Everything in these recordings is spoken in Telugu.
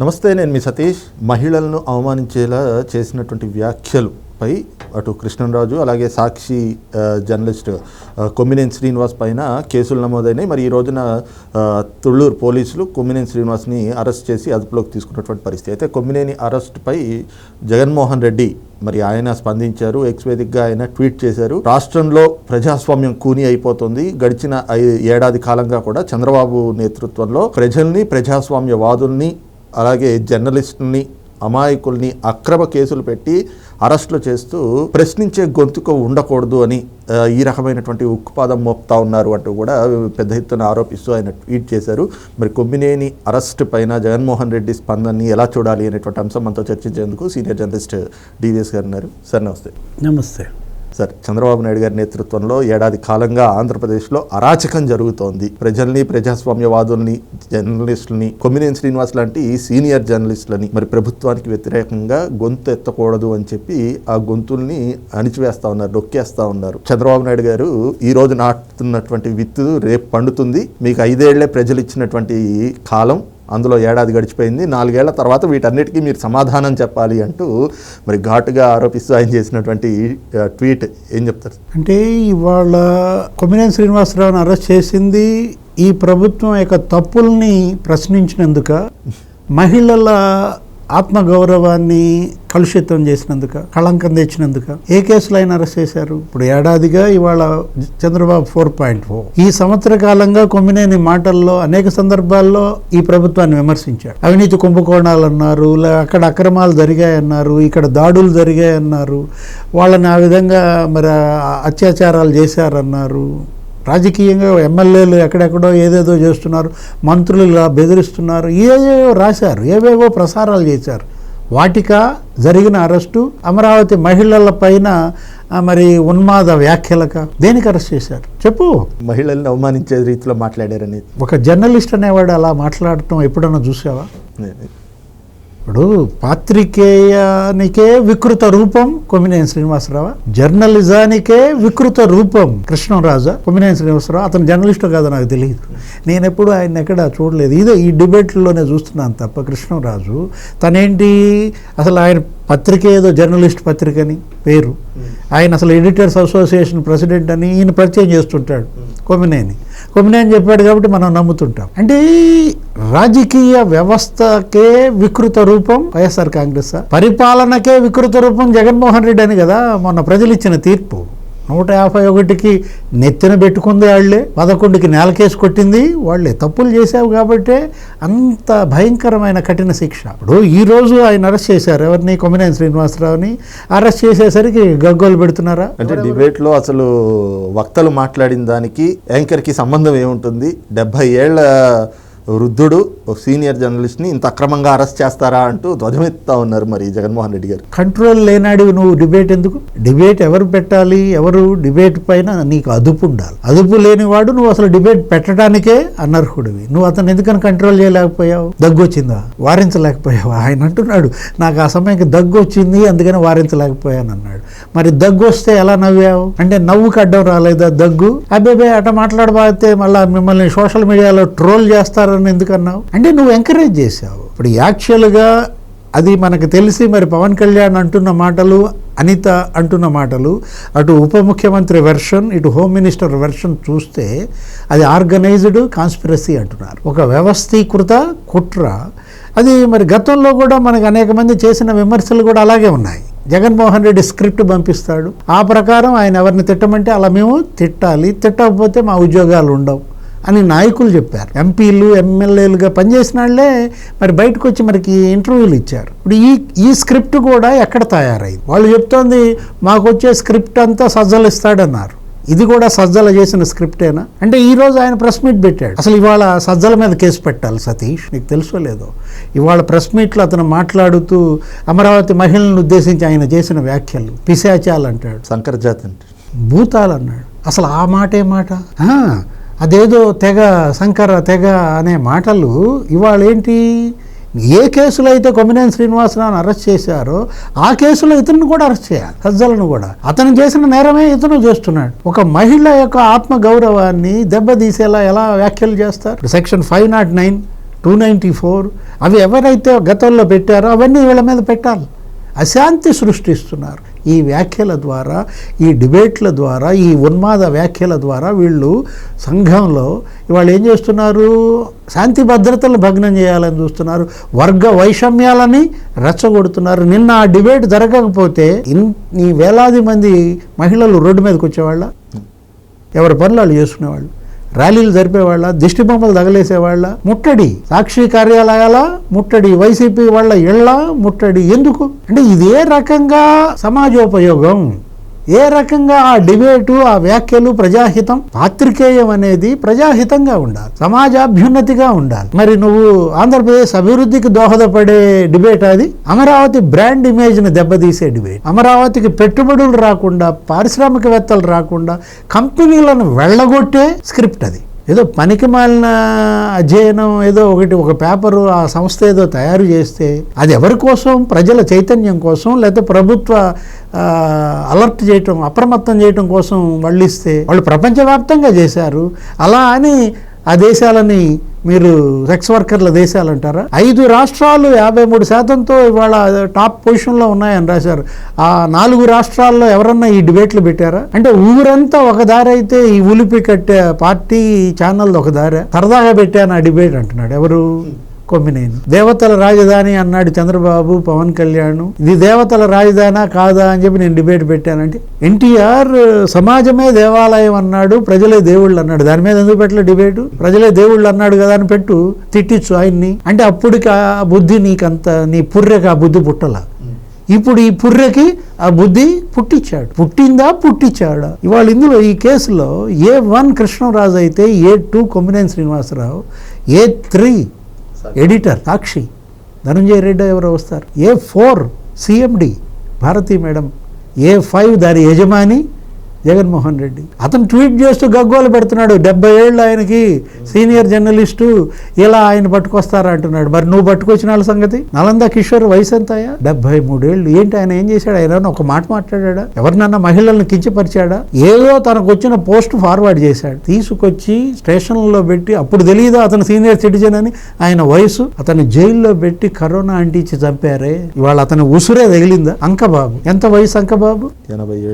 నమస్తే నేను మీ సతీష్. మహిళలను అవమానించేలా చేసినటువంటి వ్యాఖ్యలుపై అటు కృష్ణరాజు అలాగే సాక్షి జర్నలిస్ట్ కొమ్మినేని శ్రీనివాస్ పైన కేసులు నమోదైనాయి. మరి ఈ రోజున తుళ్ళూరు పోలీసులు కొమ్మినేని శ్రీనివాస్ని అరెస్ట్ చేసి అదుపులోకి తీసుకున్నటువంటి పరిస్థితి. అయితే కొమ్మినేని అరెస్ట్పై జగన్మోహన్ రెడ్డి మరి ఆయన స్పందించారు ఎక్స్ వేదికగా ఆయన ట్వీట్ చేశారు. రాష్ట్రంలో ప్రజాస్వామ్యం కూని అయిపోతుంది. గడిచిన ఏడాది కాలంగా కూడా చంద్రబాబు నేతృత్వంలో ప్రజల్ని ప్రజాస్వామ్యవాదుల్ని అలాగే జర్నలిస్ట్ని అమాయకుల్ని అక్రమ కేసులు పెట్టి అరెస్టులు చేస్తూ ప్రశ్నించే గొంతుకు ఉండకూడదు అని ఈ రకమైనటువంటి ఉక్కుపాదం మోపుతా ఉన్నారు అంటూ కూడా పెద్ద ఎత్తున ఆరోపిస్తూ ఆయన ట్వీట్ చేశారు. మరి కొమ్మినేని అరెస్ట్ పైన జగన్మోహన్ రెడ్డి స్పందనని ఎలా చూడాలి అనేటువంటి అంశం మనతో చర్చించేందుకు సీనియర్ జర్నలిస్ట్ డివిఎస్ గారు ఉన్నారు. సార్ నమస్తే. నమస్తే. సార్ చంద్రబాబు నాయుడు గారి నేతృత్వంలో ఏడాది కాలంగా ఆంధ్రప్రదేశ్లో అరాచకం జరుగుతోంది. ప్రజల్ని ప్రజాస్వామ్యవాదుల్ని జర్నలిస్టులని కొమ్మినేని శ్రీనివాస్ లాంటి సీనియర్ జర్నలిస్టులని మరి ప్రభుత్వానికి వ్యతిరేకంగా గొంతు ఎత్తకూడదు అని చెప్పి ఆ గొంతుల్ని అణిచివేస్తా ఉన్నారు నొక్కేస్తా ఉన్నారు. చంద్రబాబు నాయుడు గారు ఈ రోజు నాటుతున్నటువంటి విత్తు రేపు పండుతుంది. మీకు ఐదేళ్ళే ప్రజలు ఇచ్చినటువంటి కాలం అందులో ఏడాది గడిచిపోయింది. నాలుగేళ్ళ తర్వాత వీటన్నిటికీ మీరు సమాధానం చెప్పాలి అంటూ మరి ఘాటుగా ఆరోపిస్తూ ఆయన చేసినటువంటి ట్వీట్ ఏం చెప్తారు? అంటే ఇవాళ కొమ్మినేని శ్రీనివాసరావుని అరెస్ట్ చేసింది ఈ ప్రభుత్వం యొక్క తప్పుల్ని ప్రశ్నించినందుక మహిళల ఆత్మగౌరవాన్ని కలుషితం చేసినందుక కళంకం తెచ్చినందుక ఏ కేసులు ఆయన అరెస్ట్ చేశారు? ఇప్పుడు ఏడాదిగా ఇవాళ చంద్రబాబు ఫోర్ పాయింట్ ఫోర్. ఈ సంవత్సర కాలంగా కొమ్మినేని మాటల్లో అనేక సందర్భాల్లో ఈ ప్రభుత్వాన్ని విమర్శించారు అవినీతి కుంభకోణాలు అన్నారు అక్కడ అక్రమాలు జరిగాయన్నారు ఇక్కడ దాడులు జరిగాయన్నారు వాళ్ళని ఆ విధంగా మరి అత్యాచారాలు చేశారన్నారు. రాజకీయంగా ఎమ్మెల్యేలు ఎక్కడెక్కడో ఏదేదో చేస్తున్నారు మంత్రులు ఇలా బెదిరిస్తున్నారు ఏవేవో రాశారు ఏవేవో ప్రసారాలు చేశారు. వాటిక జరిగిన అరెస్టు అమరావతి మహిళల పైన మరి ఉన్మాద వ్యాఖ్యలక? దేనికి అరెస్ట్ చేశారు? చెప్పు. మహిళల్ని అవమానించే రీతిలో మాట్లాడారని ఒక జర్నలిస్ట్ అనేవాడు అలా మాట్లాడటం ఎప్పుడన్నా చూసావా? ఇప్పుడు పాత్రికేయానికే వికృత రూపం కొమ్మినేని శ్రీనివాసరావు జర్నలిజానికే వికృత రూపం కృష్ణరాజా కొమ్మినేని శ్రీనివాసరావు. అతను జర్నలిస్ట్ కాదో నాకు తెలియదు నేను ఎప్పుడు ఆయన ఎక్కడ చూడలేదు. ఇదే ఈ డిబేట్లోనే చూస్తున్నాను తప్ప కృష్ణరాజు. తనేంటి? అసలు ఆయన పత్రిక ఏదో జర్నలిస్ట్ పత్రిక అని పేరు ఆయన అసలు ఎడిటర్స్ అసోసియేషన్ ప్రెసిడెంట్ అని ఈయన పరిచయం చేస్తుంటాడు కొమ్మినేని. కొమ్మినేని చెప్పాడు కాబట్టి మనం నమ్ముతుంటాం. అంటే ఈ రాజకీయ వ్యవస్థకే వికృత రూపం వైఎస్ఆర్ కాంగ్రెస్. పరిపాలనకే వికృత రూపం జగన్మోహన్ రెడ్డి అని కదా మొన్న ప్రజలు ఇచ్చిన తీర్పు. నూట యాభై ఒకటికి నెత్తిన పెట్టుకుంది వాళ్ళే పదకొండుకి నేలకేసి కొట్టింది వాళ్ళే తప్పులు చేశావు కాబట్టే అంత భయంకరమైన కఠిన శిక్ష. ఇప్పుడు ఈ రోజు ఆయన అరెస్ట్ చేశారు. ఎవరిని? కొమ్మినేని శ్రీనివాసరావుని. అరెస్ట్ చేసేసరికి గగ్గోలు పెడుతున్నారా? అంటే డిబేట్లో అసలు వక్తలు మాట్లాడిన దానికి యాంకర్కి సంబంధం ఏముంటుంది? డెబ్బై ఏళ్ళ వృద్ధుడు ఒక సీనియర్ జర్నలిస్ట్ని ఇంత అక్రమంగా అరెస్ట్ చేస్తారా అంటూ ధ్వజమెత్తా ఉన్నారు మరి జగన్మోహన్ రెడ్డి గారు. కంట్రోల్ లేనాడు నువ్వు డిబేట్ ఎందుకు? డిబేట్ ఎవరు పెట్టాలి? ఎవరు డిబేట్ పైన నీకు అదుపు ఉండాలి? అదుపు లేనివాడు నువ్వు అసలు డిబేట్ పెట్టడానికే అనర్హుడివి. నువ్వు అతను ఎందుకని కంట్రోల్ చేయలేకపోయావు? దగ్గు వచ్చిందా వారించలేకపోయావు? ఆయన అంటున్నాడు నాకు ఆ సమయానికి దగ్గు వచ్చింది అందుకని వారించలేకపోయాను అన్నాడు మరి దగ్గు వస్తే ఎలా నవ్వావు? అంటే నవ్వుకి అడ్డం రాలేదా? దగ్గు? అబ్బాయి అట మాట్లాడబోతే మళ్ళీ మిమ్మల్ని సోషల్ మీడియాలో ట్రోల్ చేస్తారని ఎందుకన్నావు? అంటే నువ్వు ఎంకరేజ్ చేసావు ఇప్పుడు యాక్చువల్గా అది మనకు తెలిసి మరి పవన్ కళ్యాణ్ అంటున్న మాటలు అనిత అంటున్న మాటలు అటు ఉప ముఖ్యమంత్రి వెర్షన్ ఇటు హోమ్ మినిస్టర్ వెర్షన్ చూస్తే అది ఆర్గనైజ్డ్ కాన్స్పిరసీ అంటున్నారు. ఒక వ్యవస్థీకృత కుట్ర. అది మరి గతంలో కూడా మనకు అనేక మంది చేసిన విమర్శలు కూడా అలాగే ఉన్నాయి. జగన్మోహన్ రెడ్డి స్క్రిప్ట్ పంపిస్తాడు. ఆ ప్రకారం ఆయన ఎవరిని తిట్టమంటే అలా మేము తిట్టాలి. తిట్టకపోతే మా ఉద్యోగాలు ఉండవు. అని నాయకులు చెప్పారు. ఎంపీలు ఎమ్మెల్యేలుగా పనిచేసిన వాళ్ళే మరి బయటకు వచ్చి మనకి ఇంటర్వ్యూలు ఇచ్చారు. ఇప్పుడు ఈ ఈ స్క్రిప్ట్ కూడా ఎక్కడ తయారైంది? వాళ్ళు చెప్తోంది మాకు వచ్చే స్క్రిప్ట్ అంతా సజ్జలు ఇస్తాడన్నారు. ఇది కూడా సజ్జల చేసిన స్క్రిప్టేనా? అంటే ఈ రోజు ఆయన ప్రెస్ మీట్ పెట్టాడు. అసలు ఇవాళ సజ్జల మీద కేసు పెట్టాలి సతీష్? నీకు తెలుసో లేదో? ఇవాళ ప్రెస్ మీట్లో అతను మాట్లాడుతూ అమరావతి మహిళలను ఉద్దేశించి ఆయన చేసిన వ్యాఖ్యలు పిశాచాలు అంటాడు శంకరజాత్ అంటే భూతాలు అన్నాడు అసలు ఆ మాట మాట? అదేదో తెగ శంకర తెగ అనే మాటలు ఇవాళ ఏంటి ఏ కేసులో అయితే కొమ్మినేని శ్రీనివాసరావును అరెస్ట్ చేశారో ఆ కేసులో ఇతను కూడా అరెస్ట్ చేయాలి సజ్జలను కూడా. అతను చేసిన నేరమే ఇతను చేస్తున్నాడు. ఒక మహిళ యొక్క ఆత్మ గౌరవాన్ని దెబ్బతీసేలా ఎలా వ్యాఖ్యలు చేస్తారు? Section five nought nine two ninety four అవి ఎవరైతే గతంలో పెట్టారో అవన్నీ వీళ్ళ మీద పెట్టాలి. అశాంతి సృష్టిస్తున్నారు. ఈ వ్యాఖ్యల ద్వారా ఈ డిబేట్ల ద్వారా ఈ ఉన్మాద వ్యాఖ్యల ద్వారా వీళ్ళు సంఘంలో ఇవాళ ఏం చేస్తున్నారు? శాంతి భద్రతలు భగ్నం చేయాలని చూస్తున్నారు. వర్గ వైషమ్యాలని రెచ్చగొడుతున్నారు. నిన్న ఆ డిబేట్ జరగకపోతే ఈ వేలాది మంది మహిళలు రోడ్డు మీదకి వచ్చేవాళ్ళ? ఎవరి పనులు వాళ్ళు చేసుకునేవాళ్ళు? ర్యాలీలు జరిపేవాళ్ళ దిష్టి బొమ్మలు తగలేసేవాళ్ళ ముట్టడి సాక్షి కార్యాలయాల ముట్టడి వైసీపీ వాళ్ళ ఇళ్ళ ముట్టడి ఎందుకు? అంటే ఇదే రకంగా సమాజోపయోగం. ఏ రకంగా ఆ డిబేటు ఆ వ్యాఖ్యలు ప్రజాహితం? పాత్రికేయం అనేది ప్రజాహితంగా ఉండాలి. సమాజాభ్యున్నతిగా ఉండాలి. మరి నువ్వు ఆంధ్రప్రదేశ్ అభివృద్ధికి దోహదపడే డిబేట్ అది? అమరావతి బ్రాండ్ ఇమేజ్ని దెబ్బతీసే డిబేట్. అమరావతికి పెట్టుబడులు రాకుండా పారిశ్రామికవేత్తలు రాకుండా కంపెనీలను వెళ్ళగొట్టే స్క్రిప్ట్ అది. ఏదో పనికి మాలిన అధ్యయనం ఏదో ఒకటి ఒక పేపరు ఆ సంస్థ ఏదో తయారు చేస్తే అది ఎవరి కోసం? ప్రజల చైతన్యం కోసం? లేకపోతే ప్రభుత్వ అలర్ట్ చేయటం అప్రమత్తం చేయటం కోసం వాళ్ళు ఇస్తే వాళ్ళు ప్రపంచవ్యాప్తంగా చేశారు. అలా అని ఆ దేశాలని మీరు సెక్స్ వర్కర్ల దేశాలు అంటారా ఐదు రాష్ట్రాలు యాభై మూడు శాతంతో ఇవాళ టాప్ పొజిషన్లో ఉన్నాయని రాశారు. ఆ నాలుగు రాష్ట్రాల్లో ఎవరన్నా ఈ డిబేట్లు పెట్టారా? అంటే ఊరంతా ఒక దారి అయితే ఈ ఉలిపి కట్టే పార్టీ ఛానల్ ఒక దారి. సరదాగా పెట్టాను ఆ డిబేట్ అంటున్నాడు. ఎవరు? కొమ్మినేని. దేవతల రాజధాని అన్నాడు చంద్రబాబు పవన్ కళ్యాణ్. ఇది దేవతల రాజధానా కాదా అని చెప్పి నేను డిబేట్ పెట్టానంటే ఎన్టీఆర్ సమాజమే దేవాలయం అన్నాడు ప్రజలే దేవుళ్ళు అన్నాడు. దాని మీద ఎందుకు పెట్టలే డిబేటు? ప్రజలే దేవుళ్ళు అన్నాడు కదా అని పెట్టు తిట్టిచ్చు ఆయన్ని. అంటే అప్పటికి ఆ బుద్ధి నీకంత నీ పుర్రెకి ఆ బుద్ధి పుట్టల. ఇప్పుడు ఈ పుర్రెకి ఆ బుద్ధి పుట్టించాడు. పుట్టిందా? పుట్టించాడా? ఇవాళ ఇందులో ఈ కేసులో ఏ వన్ కృష్ణరాజు అయితే A two Kommineni Srinivasarao A three editor Sakshi. Dhananjaya Reddy ఎవరో వస్తారు. A four CMD Bharathi madam. A five దాని యజమాని. జగన్మోహన్ రెడ్డి. అతను ట్వీట్ చేస్తూ గగ్గోలు పెడుతున్నాడు. డెబ్బై ఏళ్ళు ఆయనకి సీనియర్ జర్నలిస్టు ఇలా ఆయన పట్టుకొస్తారా అంటున్నాడు. మరి నువ్వు పట్టుకొచ్చిన వాళ్ళ సంగతి? నలంద కిషోర్ వయసు ఎంత అయ్యా డెబ్బై మూడేళ్ళు. ఏంటి ఆయన ఏం చేశాడు? ఆయన ఒక మాట మాట్లాడా ఎవరినన్నా మహిళలను కించపరిచాడా? ఏదో తనకు వచ్చిన పోస్ట్ ఫార్వర్డ్ చేశాడు. తీసుకొచ్చి స్టేషన్లో పెట్టి అప్పుడు తెలియదా అతను సీనియర్ సిటిజన్ అని? ఆయన వయసు? అతను జైల్లో పెట్టి కరోనా అంటించి చంపారే? ఇవాళ అతని ఉసురే తగిలిందా? అంకబాబు. ఎంత వయసు అంకబాబు?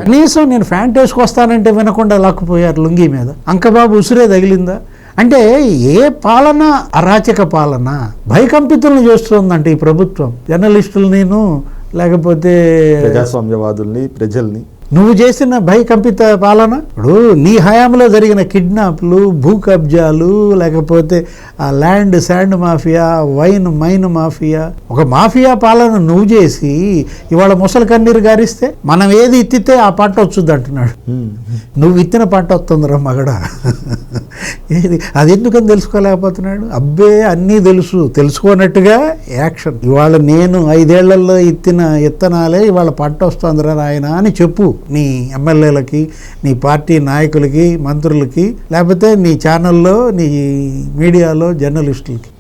కనీసం నేను ఫ్యాంట్ తీసుకొస్తానంటే వినకుండా లాక్కుపోయారు లుంగీ మీద. అంకబాబు ఉసిరే తగిలిందా? అంటే ఏ పాలన అరాచక పాలన? భయకంపితులను చేస్తుందంటే ఈ ప్రభుత్వం. జర్నలిస్టులు నేను లేకపోతే ప్రజాస్వామ్యవాదుల్ని ప్రజల్ని. నువ్వు చేసిన భయకంపిత పాలన? ఇప్పుడు నీ హయాంలో జరిగిన కిడ్నాప్లు భూ కబ్జాలు లేకపోతే ఆ land sand mafia wine mine mafia ఒక మాఫియా పాలన నువ్వు చేసి ఇవాళ ముసలి కన్నీరు గారిస్తే మనం ఏది ఇత్తితే ఆ పంట వచ్చుద్ది అంటున్నాడు. నువ్వు విత్తిన పంట వస్తుందిరా మగడ. ఏది? అది ఎందుకని తెలుసుకోలేకపోతున్నాడు? అబ్బే అన్నీ తెలుసు. తెలుసుకోనట్టుగా యాక్షన్. ఇవాళ నేను ఐదేళ్ళలో ఇత్తిన ఇత్తనాలే ఇవాళ పంట వస్తుందిరా నాయన అని చెప్పు. నీ ఎమ్మెల్యేలకి నీ పార్టీ నాయకులకి మంత్రులకి లేకపోతే నీ ఛానల్లో నీ మీడియాలో జర్నలిస్టులకి.